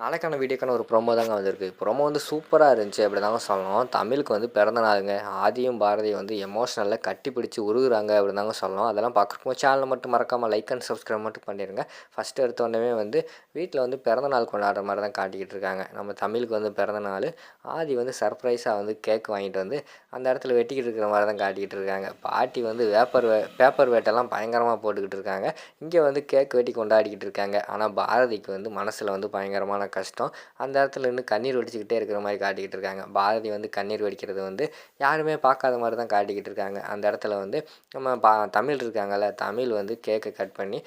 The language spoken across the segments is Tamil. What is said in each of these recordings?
நாளைக்கான வீடியோக்கான ஒரு ப்ரொமோ தாங்க வந்திருக்கு. ப்ரொமோ வந்து சூப்பராக இருந்துச்சு அப்படி தாங்க சொல்லணும். தமிழுக்கு வந்து பிறந்த நாளுங்க. ஆதியும் பாரதியும் வந்து எமோஷனலில் கட்டி பிடிச்சி உருகுறாங்க அப்படி தாங்க சொல்லணும். அதெல்லாம் பார்க்குறப்போ சேனலை மட்டும் மறக்காமல் லைக் அண்ட் சப்ஸ்கிரைப் மட்டும் பண்ணிடுங்க ஃபஸ்ட்டு எடுத்தோடனே வந்து வீட்டில் வந்து பிறந்த நாள் கொண்டாடுற மாதிரி தான் காட்டிக்கிட்டு இருக்காங்க. நம்ம தமிழுக்கு வந்து பிறந்த நாள் ஆதி வந்து சர்ப்ரைஸாக வந்து கேக் வாங்கிட்டு வந்து அந்த இடத்துல வெட்டிக்கிட்டு இருக்கிற மாதிரி தான் காட்டிக்கிட்டு இருக்காங்க. பாட்டி வந்து வேப்பர் வே பேப்பர் வேட்டெல்லாம் பயங்கரமாக போட்டுக்கிட்டு இருக்காங்க. இங்கே வந்து கேக் வெட்டி கொண்டாடிக்கிட்டு இருக்காங்க. ஆனால் பாரதிக்கு வந்து மனசில் வந்து பயங்கரமான கஷ்டம். அந்த இடத்துல நின்று கண்ணீர் வடிச்சுக்கிட்டே இருக்கிற மாதிரி காட்டிக்கிட்டு இருக்காங்க. பாரதி வந்து கண்ணீர் வடிக்கிறது வந்து யாருமே பார்க்காத மாதிரி தான் காட்டிக்கிட்டு இருக்காங்க. அந்த இடத்துல வந்து நம்ம பா தமிழ் இருக்காங்கல்ல தமிழ் வந்து கேக்கை கட் பண்ணி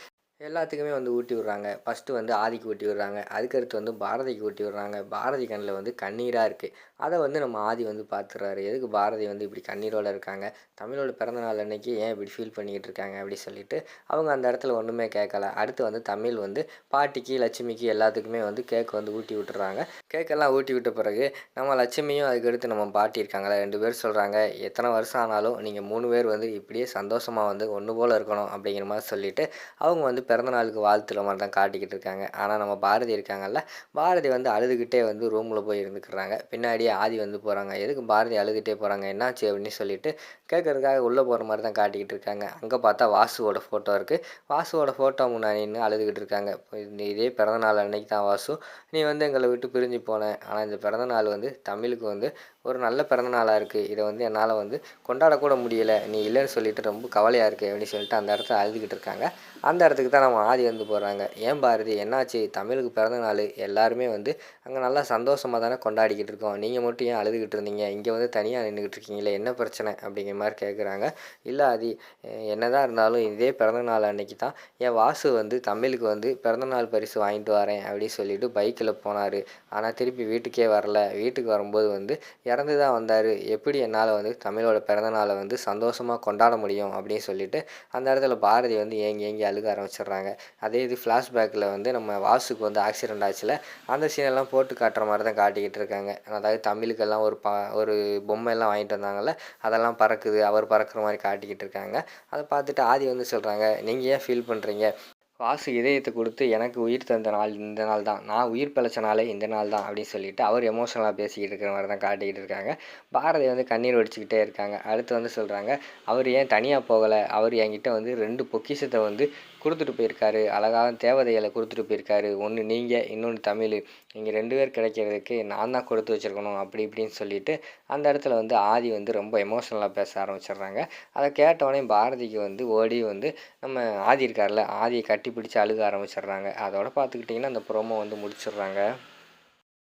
எல்லாத்துக்குமே வந்து ஊட்டி விட்றாங்க. ஃபஸ்ட்டு வந்து ஆதிக்கு ஊட்டி விட்றாங்க. அதுக்கடுத்து வந்து பாரதிக்கு ஊட்டி விட்றாங்க. பாரதி கண்ணில் வந்து கண்ணீராக இருக்குது அதை வந்து நம்ம ஆதி வந்து பார்த்துறாரு எதுக்கு பாரதி வந்து இப்படி கண்ணீரோடு இருக்காங்க? தமிழோட பிறந்தநாள் அன்னைக்கு ஏன் இப்படி ஃபீல் பண்ணிக்கிட்டு இருக்காங்க? அப்படி சொல்லிட்டு அவங்க அந்த இடத்துல ஒன்றுமே கேட்கல அடுத்து வந்து தமிழ் வந்து பாட்டிக்கு லட்சுமிக்கு எல்லாத்துக்குமே வந்து கேக் வந்து ஊட்டி விட்டுறாங்க. கேக்கெல்லாம் ஊட்டி விட்ட பிறகு நம்ம லட்சுமியும் அதுக்கடுத்து நம்ம பாட்டி இருக்காங்களா? ரெண்டு பேர் சொல்கிறாங்க எத்தனை வருஷம் ஆனாலும் நீங்கள் மூணு பேர் வந்து இப்படியே சந்தோஷமாக வந்து ஒன்று போல் இருக்கணும் அப்படிங்கிற மாதிரி சொல்லிவிட்டு அவங்க வந்து பிறந்த நாளுக்கு வாழ்த்துற மாதிரி தான் காட்டிக்கிட்டு இருக்காங்க. ஆனால் நம்ம பாரதி இருக்காங்கல்ல பாரதி வந்து அழுதுகிட்டே வந்து ரூமில் போய் இருந்துக்கிறாங்க. பின்னாடியே ஆதி வந்து போகிறாங்க எதுக்கு பாரதி அழுதுகிட்டே போகிறாங்க என்னாச்சு அப்படின்னு சொல்லிட்டு கேட்கறதுக்காக உள்ளே போகிற மாதிரி தான் காட்டிக்கிட்டு இருக்காங்க. அங்கே பார்த்தா வாசுவோட ஃபோட்டோ இருக்குது வாசுவோட ஃபோட்டோ முன்னாடி நின்று அழுதுகிட்டு இருக்காங்க. இந்த இதே பிறந்தநாள் அன்னைக்கு தான் வாசு. நீ வந்து எங்களை விட்டு பிரிஞ்சு போனேன் ஆனால் இந்த பிறந்தநாள் வந்து தமிழுக்கு வந்து ஒரு நல்ல பிறந்த நாளாக இருக்குது இதை வந்து என்னால் வந்து கொண்டாடக்கூட முடியலை. நீ இல்லைன்னு சொல்லிட்டு ரொம்ப கவலையாக இருக்குது அப்படின்னு சொல்லிட்டு அந்த இடத்துல அழுதுகிட்டு இருக்காங்க. அந்த இடத்துக்கு தான் நம்ம ஆதி வந்து போகிறாங்க ஏன் பாரதி? என்னாச்சு? தமிழுக்கு பிறந்த நாள். எல்லாருமே வந்து அங்கே நல்லா சந்தோஷமாக தானே கொண்டாடிக்கிட்டு இருக்கோம். நீங்கள் மட்டும் ஏன் அழுதுகிட்டு இருந்தீங்க? இங்கே வந்து தனியாக நின்றுக்கிட்டு இருக்கீங்களே. என்ன பிரச்சனை? அப்படிங்கிற மாதிரி கேட்குறாங்க இல்லை ஆதி என்னதான் இருந்தாலும் இதே பிறந்த நாள் அன்னைக்கு தான் என் வாசு வந்து தமிழுக்கு வந்து பிறந்தநாள் பரிசு வாங்கிட்டு வரேன் அப்படின்னு சொல்லிட்டு பைக்கில் போனார். ஆனால் திருப்பி வீட்டுக்கே வரல. வீட்டுக்கு வரும்போது வந்து இறந்து தான் வந்தார். எப்படி என்னால் வந்து தமிழோட பிறந்தநாளை வந்து சந்தோஷமாக கொண்டாட முடியும் அப்படின்னு சொல்லிட்டு அந்த இடத்துல பாரதி வந்து ஏங்கி ஏங்கி அழுக ஆரம்பிச்சிடுறாங்க. அதே இது ஃப்ளாஷ்பேக்கில் வந்து நம்ம வாசுக்கு வந்து ஆக்சிடென்ட் ஆச்சுல அந்த சீனெல்லாம் போட்டு காட்டுற மாதிரி தான் காட்டிக்கிட்டு இருக்காங்க. அதாவது தமிழுக்கெல்லாம் ஒரு பா ஒரு பொம்மை எல்லாம் வாங்கிட்டு வந்தாங்கல்ல அதெல்லாம் பறக்குது அவர் பறக்கிற மாதிரி காட்டிக்கிட்டு இருக்காங்க. அதை பார்த்துட்டு ஆதி வந்து சொல்கிறாங்க நீங்கள் ஏன் ஃபீல் பண்ணுறீங்க வாசு இதயத்தை கொடுத்து எனக்கு உயிர் தந்த நாள் இந்த நாள் தான். நான் உயிர் பிழைச்ச நாளே இந்த நாள் தான் அப்படின்னு சொல்லிட்டு அவர் எமோஷனலாக பேசிக்கிட்டு இருக்கிற மாதிரி தான் காட்டிக்கிட்டு இருக்காங்க. பாரதி வந்து கண்ணீர் வடிச்சுக்கிட்டே இருக்காங்க. அடுத்து வந்து சொல்கிறாங்க அவர் ஏன் தனியாக போகலை? அவர் என்கிட்ட வந்து ரெண்டு பொக்கிஷத்தை வந்து கொடுத்துட்டு போயிருக்காரு. அழகான தேவதைகளை கொடுத்துட்டு போயிருக்காரு. ஒன்று நீங்கள் இன்னொன்று தமிழ். நீங்கள் ரெண்டு பேர் கிடைக்கிறதுக்கு நான் தான் கொடுத்து வச்சுருக்கணும். அப்படி இப்படின்னு சொல்லிட்டு அந்த இடத்துல வந்து ஆதி வந்து ரொம்ப எமோஷனலாக பேச ஆரம்பிச்சிடுறாங்க. அதை கேட்டவொடனே பாரதிக்கு வந்து ஓடி வந்து நம்ம ஆதி இருக்கார்ல ஆதியை கட்டி பிடிச்சி அழுக ஆரம்பிச்சிடுறாங்க. அதோட பார்த்துக்கிட்டிங்கன்னா அந்த ப்ரோமோ வந்து முடிச்சிடுறாங்க.